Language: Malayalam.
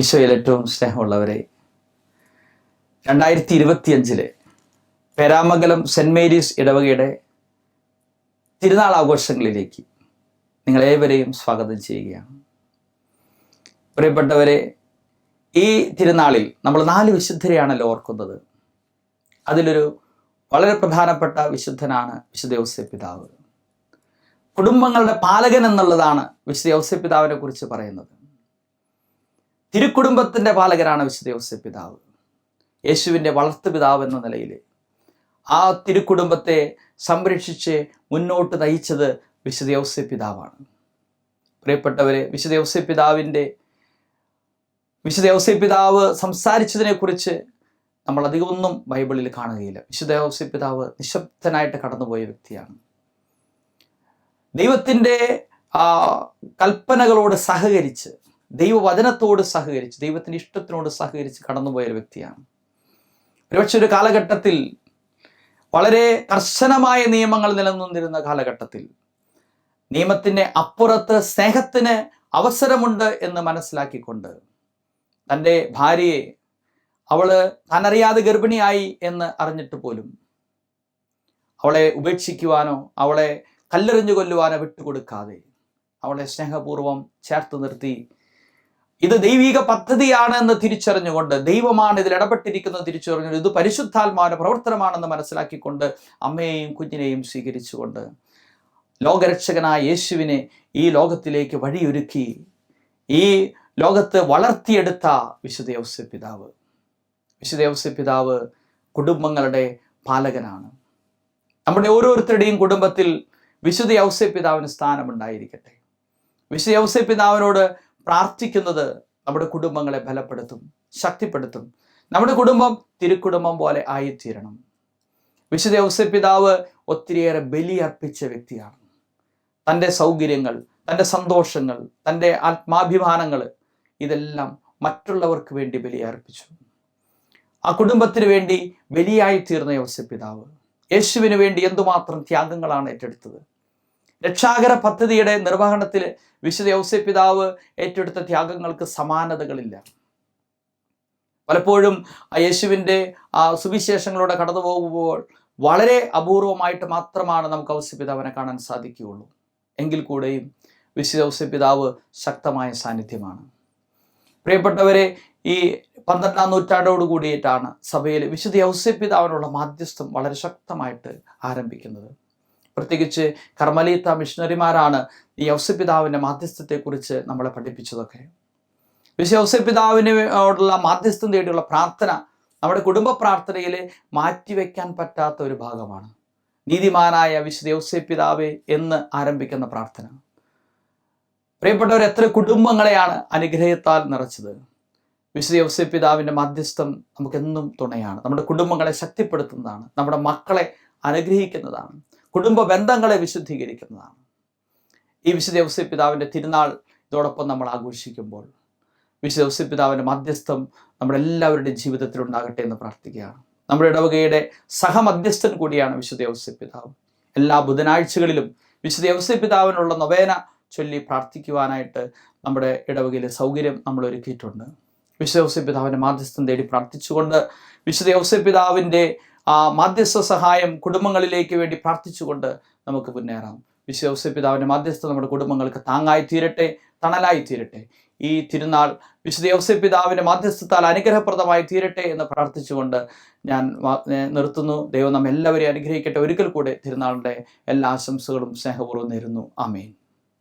ഈശോയിൽ ഏറ്റവും സ്നേഹമുള്ളവരെ രണ്ടായിരത്തി ഇരുപത്തിയഞ്ചിൽ പേരാമംഗലം സെന്റ് മേരീസ് ഇടവകയുടെ തിരുനാൾ ആഘോഷങ്ങളിലേക്ക് നിങ്ങളേവരെയും സ്വാഗതം ചെയ്യുകയാണ്. പ്രിയപ്പെട്ടവരെ ഈ തിരുനാളിൽ നമ്മൾ നാല് വിശുദ്ധരെയാണല്ലോ ഓർക്കുന്നത്. അതിലൊരു വളരെ പ്രധാനപ്പെട്ട വിശുദ്ധനാണ് വിശുദ്ധ ഔസ്യ പിതാവ്. കുടുംബങ്ങളുടെ പാലകൻ എന്നുള്ളതാണ് വിശുദ്ധ ഔസ്യ പിതാവിനെ കുറിച്ച് പറയുന്നത്. തിരുക്കുടുംബത്തിന്റെ പാലകരാണ് വിശുദ്ധ യോസഫ് പിതാവ്. യേശുവിന്റെ വളർത്തു പിതാവ് എന്ന നിലയിൽ ആ തിരുക്കുടുംബത്തെ സംരക്ഷിച്ച് മുന്നോട്ട് നയിച്ചത് വിശുദ്ധ യോസഫ് പിതാവാണ്. പ്രിയപ്പെട്ടവരെ വിശുദ്ധ യോസഫ് പിതാവിന്റെ വിശുദ്ധ യോസഫ് പിതാവ് സംസാരിച്ചതിനെക്കുറിച്ച് നമ്മൾ അധികമൊന്നും ബൈബിളിൽ കാണുകയില്ല. വിശുദ്ധ യോസഫ് പിതാവ് നിശബ്ദനായിട്ട് കടന്നുപോയ വ്യക്തിയാണ്. ദൈവത്തിന്റെ കൽപ്പനകളോട് സഹകരിച്ച് ദൈവവചനത്തോട് സഹകരിച്ച് ദൈവത്തിന്റെ ഇഷ്ടത്തിനോട് സഹകരിച്ച് കടന്നുപോയ ഒരു വ്യക്തിയാണ്. ഒരുപക്ഷെ ഒരു കാലഘട്ടത്തിൽ വളരെ കർശനമായ നിയമങ്ങൾ നിലനിന്നിരുന്ന കാലഘട്ടത്തിൽ നിയമത്തിന്റെ അപ്പുറത്ത് സ്നേഹത്തിന് അവസരമുണ്ട് എന്ന് മനസ്സിലാക്കിക്കൊണ്ട് തന്റെ ഭാര്യയെ അവൾ താനറിയാതെ ഗർഭിണിയായി എന്ന് അറിഞ്ഞിട്ട് പോലും അവളെ ഉപേക്ഷിക്കുവാനോ അവളെ കല്ലെറിഞ്ഞു കൊല്ലുവാനോ വിട്ടുകൊടുക്കാതെ അവളെ സ്നേഹപൂർവം ചേർത്ത് നിർത്തി ഇത് ദൈവിക പദ്ധതിയാണ് എന്ന് തിരിച്ചറിഞ്ഞുകൊണ്ട് ദൈവമാണ് ഇതിൽ ഇടപെട്ടിരിക്കുന്നത് തിരിച്ചറിഞ്ഞു ഇത് പരിശുദ്ധാത്മാവിന്റെ പ്രവർത്തനമാണെന്ന് മനസ്സിലാക്കിക്കൊണ്ട് അമ്മയെയും കുഞ്ഞിനെയും സ്വീകരിച്ചുകൊണ്ട് ലോകരക്ഷകനായ യേശുവിനെ ഈ ലോകത്തിലേക്ക് വഴിയൊരുക്കി ഈ ലോകത്ത് വളർത്തിയെടുത്ത വിശുദ്ധ പിതാവ്. വിശുദ്ധ പിതാവ് കുടുംബങ്ങളുടെ പാലകനാണ്. നമ്മുടെ ഓരോരുത്തരുടെയും കുടുംബത്തിൽ വിശുദ്ധ ഔസ്യ പിതാവിന് സ്ഥാനമുണ്ടായിരിക്കട്ടെ. വിശുദ്ധ ഔസ്യ പിതാവിനോട് പ്രാർത്ഥിക്കുന്നത് നമ്മുടെ കുടുംബങ്ങളെ ബലപ്പെടുത്തും ശക്തിപ്പെടുത്തും. നമ്മുടെ കുടുംബം തിരുക്കുടുംബം പോലെ ആയിത്തീരണം. വിശുദ്ധ ഔസപിതാവ് പിതാവ് ഒത്തിരിയേറെ ബലിയർപ്പിച്ച വ്യക്തിയാണ്. തന്റെ സൗകര്യങ്ങൾ തന്റെ സന്തോഷങ്ങൾ തന്റെ ആത്മാഭിമാനങ്ങൾ ഇതെല്ലാം മറ്റുള്ളവർക്ക് വേണ്ടി ബലിയർപ്പിച്ചു. ആ കുടുംബത്തിന് വേണ്ടി ബലിയായി തീർന്ന യോസപിതാവ് യേശുവിന് വേണ്ടി എന്തുമാത്രം ത്യാഗങ്ങളാണ് ഏറ്റെടുത്തത്? രക്ഷാകര പദ്ധതിയുടെ നിർവഹണത്തിൽ വിശുദ്ധ യൗസ്യപിതാവ് ഏറ്റെടുത്ത ത്യാഗങ്ങൾക്ക് സമാനതകളില്ല. പലപ്പോഴും യേശുവിന്റെ ആ സുവിശേഷങ്ങളോടെ കടന്നു പോകുമ്പോൾ വളരെ അപൂർവമായിട്ട് മാത്രമാണ് നമുക്ക് ഔസ്യ പിതാവിനെ കാണാൻ സാധിക്കുകയുള്ളൂ. എങ്കിൽ കൂടെയും വിശുദ്ധ ഔസ്യ പിതാവ് ശക്തമായ സാന്നിധ്യമാണ്. പ്രിയപ്പെട്ടവരെ ഈ പന്ത്രണ്ടാം നൂറ്റാണ്ടോട് കൂടിയിട്ടാണ് സഭയിൽ വിശുദ്ധ ഔസ്യ പിതാവിനുള്ള മാധ്യസ്ഥം വളരെ ശക്തമായിട്ട് ആരംഭിക്കുന്നത്. പ്രത്യേകിച്ച് കർമ്മലീത്ത മിഷണറിമാരാണ് ഈ ഔസ്യപിതാവിന്റെ മാധ്യസ്ഥത്തെക്കുറിച്ച് നമ്മളെ പഠിപ്പിച്ചതൊക്കെ. വിശുദ്ധ ഔസ്യപിതാവിനോടുള്ള മാധ്യസ്ഥം തേടിയുള്ള പ്രാർത്ഥന നമ്മുടെ കുടുംബ പ്രാർത്ഥനയിൽ മാറ്റിവെക്കാൻ പറ്റാത്ത ഒരു ഭാഗമാണ്. നീതിമാനായ വിശുദ്ധ ഔസ്യപിതാവെ എന്ന് ആരംഭിക്കുന്ന പ്രാർത്ഥന. പ്രിയപ്പെട്ടവർ എത്ര കുടുംബങ്ങളെയാണ് അനുഗ്രഹത്താൽ നിറച്ചത്. വിശുദ്ധ ഔസ്യപിതാവിന്റെ മാധ്യസ്ഥം നമുക്കെന്നും തുണയാണ്. നമ്മുടെ കുടുംബങ്ങളെ ശക്തിപ്പെടുത്തുന്നതാണ്. നമ്മുടെ മക്കളെ അനുഗ്രഹിക്കുന്നതാണ്. കുടുംബ ബന്ധങ്ങളെ വിശുദ്ധീകരിക്കുന്നതാണ്. ഈ വിശുദ്ധ ഔസ്യപിതാവിന്റെ തിരുനാൾ ഇതോടൊപ്പം നമ്മൾ ആഘോഷിക്കുമ്പോൾ വിശുദ്ധ ഔസ്യപിതാവിന്റെ മധ്യസ്ഥം നമ്മുടെ എല്ലാവരുടെയും ജീവിതത്തിൽ ഉണ്ടാകട്ടെ എന്ന് പ്രാർത്ഥിക്കുകയാണ്. നമ്മുടെ ഇടവകയുടെ സഹമധ്യസ്ഥൻ കൂടിയാണ് വിശുദ്ധ ഔസ്യപിതാവ് എല്ലാ ബുധനാഴ്ചകളിലും വിശുദ്ധ ഔസ്യപിതാവിനുള്ള നൊവേന ചൊല്ലി പ്രാർത്ഥിക്കുവാനായിട്ട് നമ്മുടെ ഇടവകയിലെ സൗകര്യം നമ്മൾ ഒരുക്കിയിട്ടുണ്ട് വിശുദ്ധ ഔസ്യപിതാവിന്റെ മാധ്യസ്ഥം തേടി പ്രാർത്ഥിച്ചുകൊണ്ട് വിശുദ്ധ ഔസ്യപിതാവിന്റെ ആ മാധ്യസ്ഥ സഹായം കുടുംബങ്ങളിലേക്ക് വേണ്ടി പ്രാർത്ഥിച്ചുകൊണ്ട് നമുക്ക് മുന്നേറാം. വിശ്വസ പിതാവിന്റെ മാധ്യസ്ഥ നമ്മുടെ കുടുംബങ്ങൾക്ക് താങ്ങായി തീരട്ടെ തണലായി തീരട്ടെ ഈ തിരുനാൾ വിശുദ്ധ ഔസ്യ പിതാവിന്റെ മാധ്യസ്ഥത്താൽ അനുഗ്രഹപ്രദമായി തീരട്ടെ എന്ന് പ്രാർത്ഥിച്ചുകൊണ്ട് ഞാൻ നിർത്തുന്നു. ദൈവം നമ്മെല്ലാവരെയും അനുഗ്രഹിക്കട്ടെ. ഒരിക്കൽ കൂടെ തിരുനാളിന്റെ എല്ലാ ആശംസകളും സ്നേഹപൂർവം നേരുന്നു. ആമേൻ.